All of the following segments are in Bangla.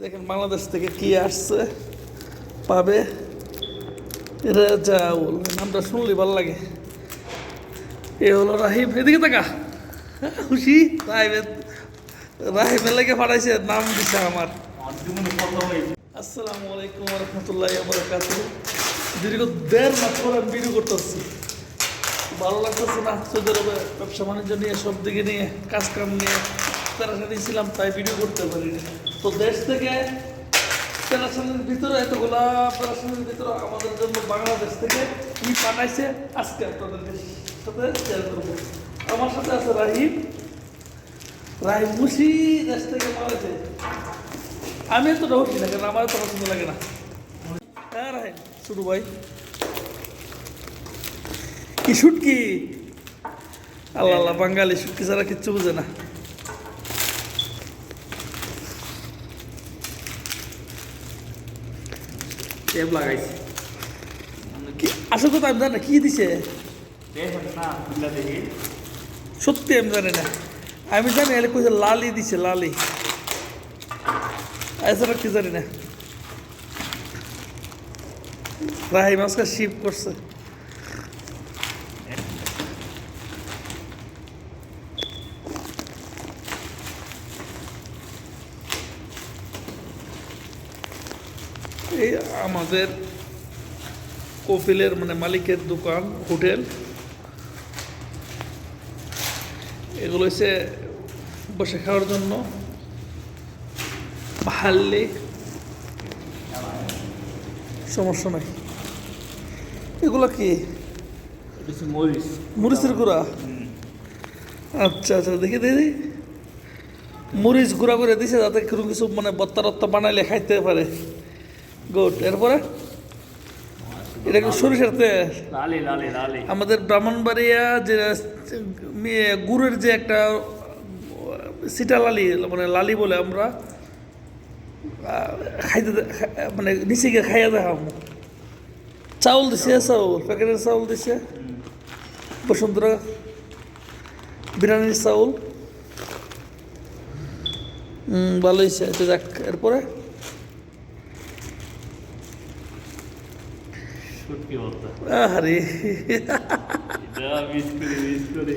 দেখেন বাংলাদেশ থেকে কি আসছে? পাবে? এরা নামটা শুনলে ভালো লাগে। এ হলো রাহিম এদিকে তাকা। হ্যাঁ, খুশি? রাহিমের রাহিমের লেগে পাঠাইছে নাম দিছে আমার। আসসালামু আলাইকুম রহমতুল্লাহ বরকাত দীর্ঘ দেড় মাস পর আমি ভিডিও করতেছি। ভালো লাগতেছে না? সৌদি আরবে ব্যবসা বাণিজ্য নিয়ে সব দিকে নিয়ে কাজ কাম নিয়ে। প্যারাসানি ছিলাম তাই ভিডিও করতে পারি তো দেশ থেকে ভিতরে, এতগুলা প্যারাসানির ভিতরে আমাদের জন্য বাংলাদেশ থেকে কি পাঠাইছে, আজকে আপনাদের সাথে শেয়ার করব। আমার সাথে আছে রাহিম। রাহিম মুসি দেশ থেকে পাঠাইছে। আমি তো ঢোকি না আমার তো পছন্দ লাগে না। হ্যাঁ রাহিম শুরু ভাই। কি শুটকি? আল্লাহ আল্লাহ, বাঙালি শুটকি ছাড়া কিচ্ছু বুঝে না। টেপ লাগাইছি কি আসল কথা আমি জানি না, কি দিছে? সত্যি আমি জানি না। আমি জানি এলে কইছে লালি দিছে, লালি। এছাড়া কি জানি না। রাহিম আজকে শিফট করছে। এই আমাদের কপিলের মানে মালিকের দোকান হোটেল। এগুলো হচ্ছে বসে খাওয়ার জন্য। হাল্লি সমস্যা নাই। এগুলো কি? মরিচ। মরিচের গুঁড়া? আচ্ছা আচ্ছা দেখি দেখি। মরিচ গুঁড়া করে দিছে যাতে কোনো কিছু মানে বত্তা রত্তা বানাইলে খাইতে পারে। গুড এরপরে? এটা সরিষার তেল? আমাদের ব্রাহ্মণবাড়িয়া যে মেয়ে গুড়ের যে একটা সিটা লালি মানে লালি বলে আমরা খাইতে মানে নিচে গিয়ে খাইয়া দেখাম। চাউল দিছে চাউল প্যাকেটের চাউল দিছে। বসুন্ধরা বিরিয়ানির চাউল। হুম ভালো হয়েছে যাক এরপরে? শুটকি আরে মিস করে মিস করে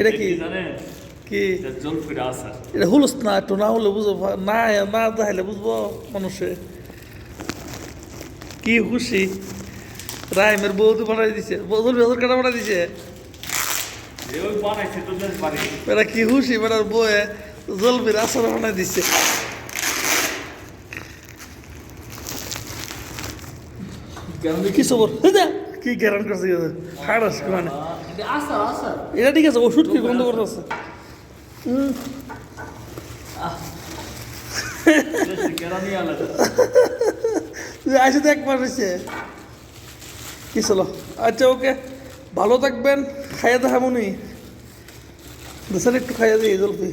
এটা কি? জানেন? কি? এটা জলফির আচার। এটা হুলস না একটু না হলে বুঝব না না দেখাইলে বুঝব মানুষে। কি খুশি। রাইমের বৌদি বানাই দিছে। বৌদুর ভেতর কাটা বানাই দিছে? তো এরা কি খুশি বেটার বয়ে জলবির আসর বানাই দিছে। কি খবর? কি গ্যারান করছে হাড়াস মানে এটা আচার আচার এটা ঠিক আছে ওষুধ কি বন্ধ আসে তো একবার হয়েছে কি চলো? আচ্ছা ওকে। ভালো থাকবেন খাইয়ে দেখামুনি দেশের একটু খাইয়ে দিই জলপি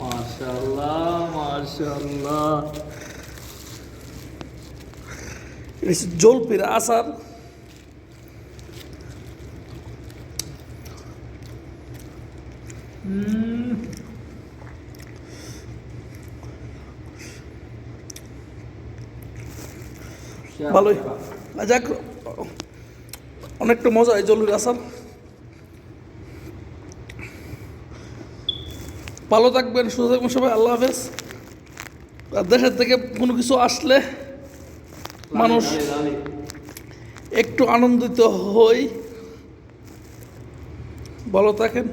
মাশাআল্লাহ মাশাআল্লাহ। এটা হচ্ছে জলপির আচার ভালোই। যাক অনেকটা মজা হয় জলুর আসার। ভালো থাকবেন সুস্থ থাকবেন সবাই আল্লাহ হাফেজ। দেশের থেকে কোনো কিছু আসলে মানুষ। একটু আনন্দিত হই ভালো থাকেন